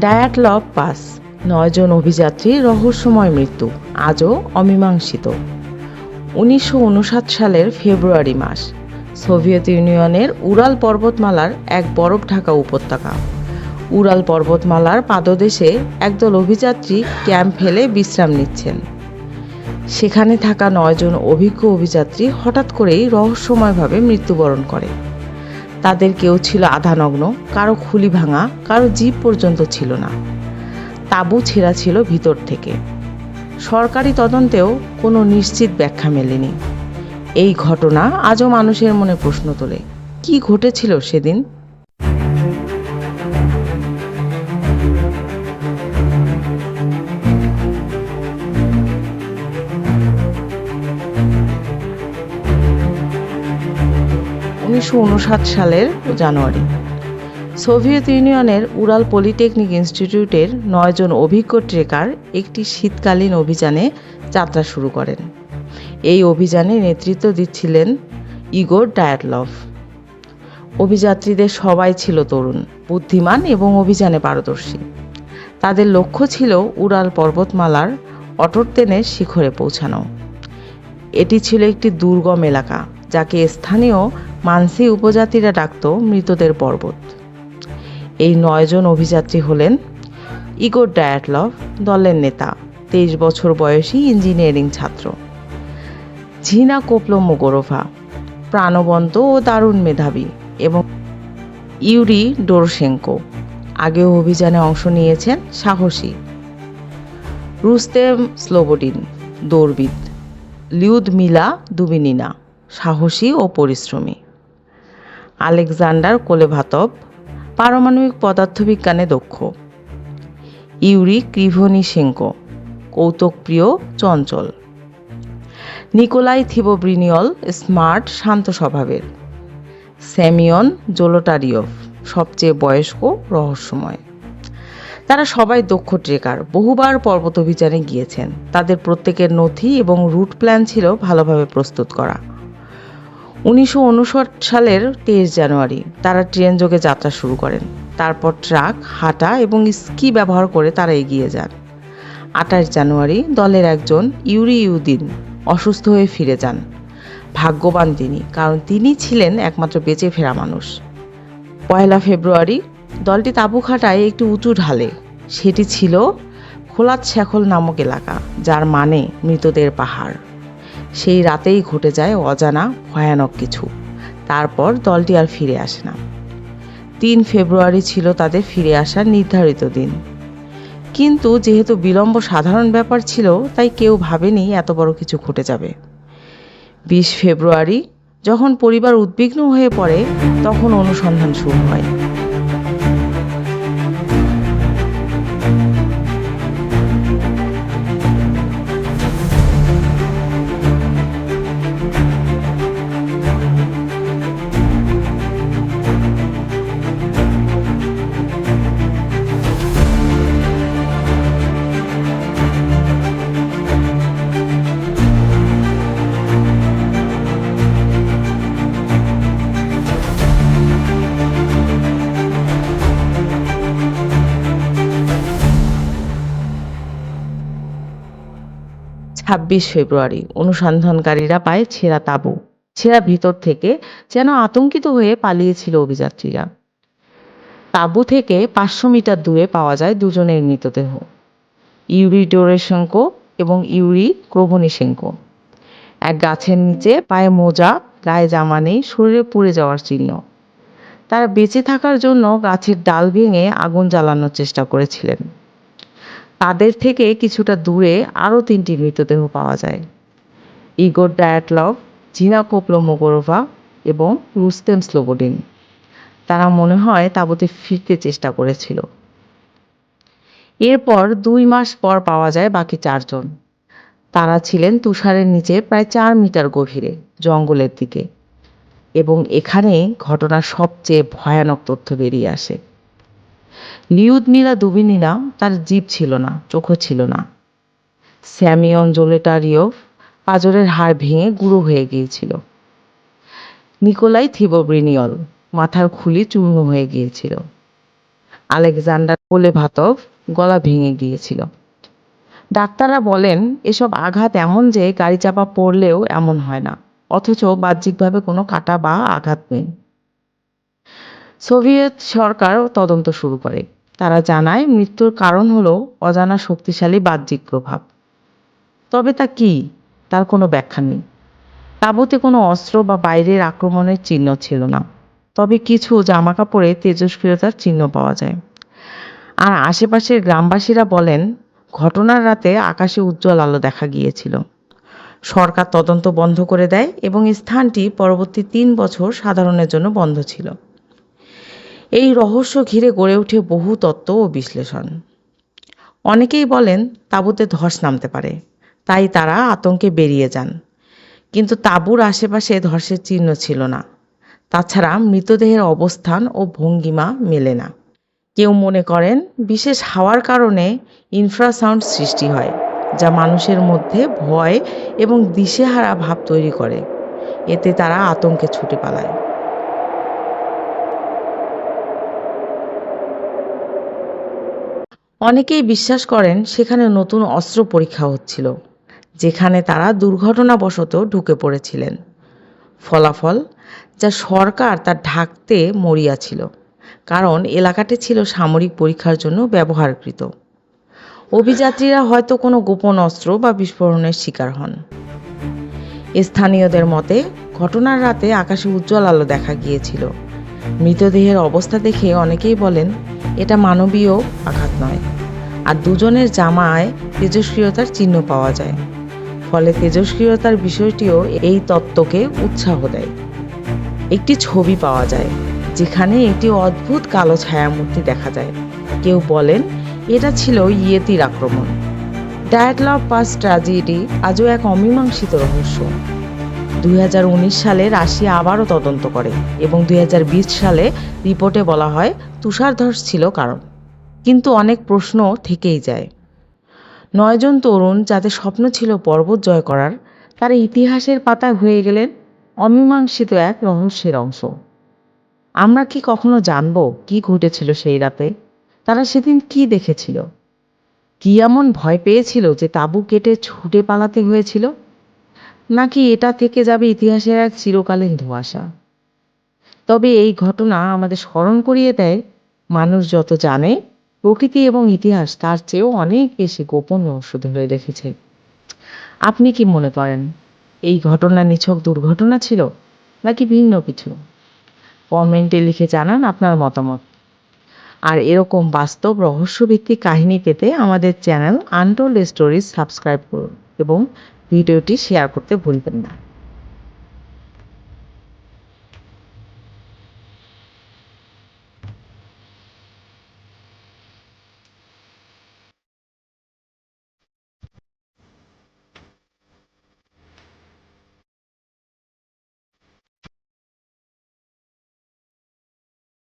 Dyatlov pass নয়জন অভিযাত্রী রহস্যময় মৃত্যু, আজও অমীমাংসিত। উনিশশো উনষাট সালের ফেব্রুয়ারি মাস, সোভিয়েত ইউনিয়নের উরাল পর্বতমালার এক বরফ ঢাকা উপত্যকা। উরাল পর্বতমালার পাদদেশে একদল অভিযাত্রী ক্যাম্প ফেলে বিশ্রাম নিচ্ছেন। সেখানে থাকা নয়জন অভিজ্ঞ অভিযাত্রী হঠাৎ করেই রহস্যময়ভাবে মৃত্যুবরণ করে। তাদের কেউ ছিল আধানগ্ন, কারও খুলি ভাঙা, কারও জীব পর্যন্ত ছিল না। তাবু ছেঁড়া ছিল ভিতর থেকে। সরকারি তদন্তেও কোনো নিশ্চিত ব্যাখ্যা মেলেনি। এই ঘটনা আজও মানুষের মনে প্রশ্ন তোলে। কি ঘটেছিল সেদিন? উনিশশো উনষাট সালের জানুয়ারি। সোভিয়েত ইউনিয়নের উরাল পলিটেকনিক ইনস্টিটিউটের নয়জন অভিজ্ঞ ট্রেকার একটি শীতকালীন অভিযানে যাত্রা শুরু করেন। এই অভিযানে নেতৃত্ব দিচ্ছিলেন ইগোর ডায়াটলভ অভিযাত্রীদের সবাই ছিল তরুণ, বুদ্ধিমান এবং অভিযানে পারদর্শী। তাদের লক্ষ্য ছিল উরাল পর্বতমালার অটরতেনের শিখরে পৌঁছানো। এটি ছিল একটি দুর্গম এলাকা, যাকে স্থানীয় মানসি উপজাতিরা ডাকত মৃতদের পর্বত। এই নয়জন অভিযাত্রী হলেন ইগোর ডায়াটলভ দলের নেতা, তেইশ বছর বয়সী ইঞ্জিনিয়ারিং ছাত্র। ঝিনা কোপলো মোগোরোভা, প্রাণবন্ত ও দারুণ মেধাবী এবং ইউরি ডোরশেঙ্কো আগেও অভিযানে অংশ নিয়েছেন সাহসী। রুস্তেম স্লোবোডিন, দৌড়বিদ। লিউদমিলা দুবিনিনা, সাহসী ও পরিশ্রমী। আলেকজান্ডার কোলেভাতব, পারমাণবিক পদার্থবিজ্ঞানে দক্ষ। ইউরি ক্রিভনিসেঙ্কো কৌতুকপ্রিয় চঞ্চল। নিকোলাই থিবোব্রিনিয়ল স্মার্ট শান্ত স্বভাবের। স্যামিয়ন জোলোটারিয়ভ সবচেয়ে বয়স্ক রহস্যময়। তারা সবাই দক্ষ ট্রেকার, বহুবার পর্বত অভিযানে গিয়েছেন। তাদের প্রত্যেকের নথি এবং রুট প্ল্যান ছিল ভালোভাবে প্রস্তুত করা। উনিশশো সালের তেইশ জানুয়ারি তারা ট্রেন যোগে যাত্রা শুরু করেন। তারপর ট্রাক, হাঁটা এবং স্কি ব্যবহার করে তারা এগিয়ে যান। আঠাশ জানুয়ারি দলের একজন ইউরি ইউদিন অসুস্থ হয়ে ফিরে যান। ভাগ্যবান তিনি, কারণ তিনি ছিলেন একমাত্র বেঁচে ফেরা মানুষ। পয়লা ফেব্রুয়ারি দলটি তাঁবু খাটায় একটি উঁচু ঢালে। সেটি ছিল খোলাত শেখল নামক এলাকা, যার মানে মৃতদের পাহাড়। সেই রাতেই ঘটে যায় অজানা ভয়ানক কিছু। তারপর দলটি আর ফিরে আসে না। তিন ফেব্রুয়ারি ছিল তাদের ফিরে আসার নির্ধারিত দিন। কিন্তু যেহেতু বিলম্ব সাধারণ ব্যাপার ছিল, তাই কেউ ভাবেনি এত বড় কিছু ঘটে যাবে। বিশ ফেব্রুয়ারি, যখন পরিবার উদ্বিগ্ন হয়ে পড়ে, তখন অনুসন্ধান শুরু হয়। ছাব্বিশ ফেব্রুয়ারি। অনুসন্ধানকারীরা পায় ছেঁড়া তাঁবু। ছেঁড়া ভিতর থেকে যেন আতঙ্কিত হয়ে পালিয়েছিল অভিযাত্রীরা। তাঁবু থেকে পাঁচশো মিটার দূরে পাওয়া যায় দুজনের মৃতদেহ। ইউরি ডোরেশেঙ্কো এবং ইউরি ক্রোভনিশেঙ্কো এক গাছের নিচে পায়ে মোজা, গায়ে জামা নেই, শরীরে পুড়ে যাওয়ার চিহ্ন। তারা বেঁচে থাকার জন্য গাছের ডাল ভেঙে আগুন জ্বালানোর চেষ্টা করেছিলেন। তাদের থেকে কিছুটা দূরে আরও তিনটি মৃতদেহ পাওয়া যায়। ইগোর ডায়াটলভ জিনা কোপলো মোগোরোভা এবং রুস্তেম স্লোবোডিন। তারা মনে হয় তাঁবুতে ফিরতে চেষ্টা করেছিল। এরপর দুই মাস পর পাওয়া যায় বাকি চারজন। তারা ছিলেন তুষারের নিচে প্রায় চার মিটার গভীরে, জঙ্গলের দিকে। এবং এখানে ঘটনার সবচেয়ে ভয়ানক তথ্য বেরিয়ে আসে। লিউদমিলা দুবিনিনা তার জীব ছিল না, চোখও ছিল না। স্যামিয়ন জোলেটারিয়ভ পাজরের হাড় ভেঙে গুঁড়ো হয়ে গিয়েছিল। নিকোলাই থিবোব্রিনিয়ল মাথার খুলি চূর্ণ হয়ে গিয়েছিল। আলেকজান্ডার কোলেভাতভ গলা ভেঙে গিয়েছিল। ডাক্তাররা বলেন, এসব আঘাত এমন যে গাড়ি চাপা পড়লেও এমন হয় না, অথচ বাহ্যিকভাবে কোনো কাটা বা আঘাত নেই। সোভিয়েত সরকার তদন্ত শুরু করে। তারা জানায়, মৃত্যুর কারণ হলো অজানা শক্তিশালী বাহ্যিক প্রভাব। তবে তা কি? তার কোনো ব্যাখ্যা নেই। তাঁবুতে কোনো অস্ত্র বা বাইরের আক্রমণের চিহ্ন ছিল না। তবে কিছু জামাকাপড়ে তেজস্ক্রিয়তার চিহ্ন পাওয়া যায়। আর আশেপাশের গ্রামবাসীরা বলেন, ঘটনার রাতে আকাশে উজ্জ্বল আলো দেখা গিয়েছিল। সরকার তদন্ত বন্ধ করে দেয় এবং স্থানটি পরবর্তী তিন বছর সাধারণের জন্য বন্ধ ছিল। এই রহস্য ঘিরে গড়ে ওঠে বহু তত্ত্ব ও বিশ্লেষণ। অনেকেই বলেন, তাঁবুতে ধস নামতে পারে, তাই তারা আতঙ্কে বেরিয়ে যান। কিন্তু তাঁবুর আশেপাশে ধসের চিহ্ন ছিল না। তাছাড়া মৃতদেহের অবস্থান ও ভঙ্গিমা মেলে না। কেউ মনে করেন, বিশেষ হাওয়ার কারণে ইনফ্রাসাউন্ড সৃষ্টি হয়, যা মানুষের মধ্যে ভয় এবং দিশেহারা ভাব তৈরি করে। এতে তারা আতঙ্কে ছুটে পালায়। অনেকেই বিশ্বাস করেন সেখানে নতুন অস্ত্র পরীক্ষা হচ্ছিল, যেখানে তারা দুর্ঘটনাবশত ঢুকে পড়েছিলেন। ফলাফল, যা সরকার তা ঢাকতে মরিয়া ছিল, কারণ এলাকাটি ছিল সামরিক পরীক্ষার জন্য ব্যবহারকৃত। অভিযাত্রীরা হয়তো কোনো গোপন অস্ত্র বা বিস্ফোরণের শিকার হন। স্থানীয়দের মতে, ঘটনার রাতে আকাশে উজ্জ্বল আলো দেখা গিয়েছিল। মৃতদেহের অবস্থা দেখে অনেকেই বলেন, এটা মানবীয় আঘাত নয়। আর দুজনের জামায় তেজস্ক্রিয়তার চিহ্ন পাওয়া যায়। ফলে তেজস্ক্রিয়তার বিষয়টিও এই তত্ত্বকে উৎসাহ দেয়। একটি ছবি পাওয়া যায়, যেখানে একটি অদ্ভুত কালো ছায়ামূর্তি দেখা যায়। কেউ বলেন, এটা ছিল ইয়েতির আক্রমণ। ডায়াটলভ পাস ট্র্যাজেডি আজও এক অমীমাংসিত রহস্য। উনিশ সালে রাশিয়া আবারও তদন্ত করে এবং দুই হাজার বিশ সালে রিপোর্টে বলা হয় তুষারধস ছিল কারণ। কিন্তু অনেক প্রশ্ন থেকেই যায়। নয়জন তরুণ যাদের স্বপ্ন ছিল পর্বত জয় করার, তারা ইতিহাসের পাতায় হয়ে গেলেন অমীমাংসিত এক রহস্যের অংশ। আমরা কি কখনো জানব কি ঘটেছিল সেই রাতে? তারা সেদিন কি দেখেছিল? কি এমন ভয় পেয়েছিল যে তাঁবু কেটে ছুটে পালাতে হয়েছিল? নাকি এটা থেকে যাবে ইতিহাসের এক চিরকালীন ধোঁয়াশা? তবে এই ঘটনা আমাদের স্মরণ করিয়ে দেয়, মানুষ যত জানে, প্রকৃতি এবং ইতিহাস তার চেয়েও অনেক বেশি গোপন রহস্য ধরে রেখেছে। আপনি কি মনে করেন, এই ঘটনা নিছক দুর্ঘটনা ছিল নাকি ভিন্ন কিছু? কমেন্টে লিখে জানান আপনার মতামত। আর এরকম বাস্তব রহস্যভিত্তিক কাহিনী পেতে আমাদের চ্যানেল আনটোল্ড স্টোরিজ সাবস্ক্রাইব করুন এবং ভিডিওটি শেয়ার করতে ভুলবেন না।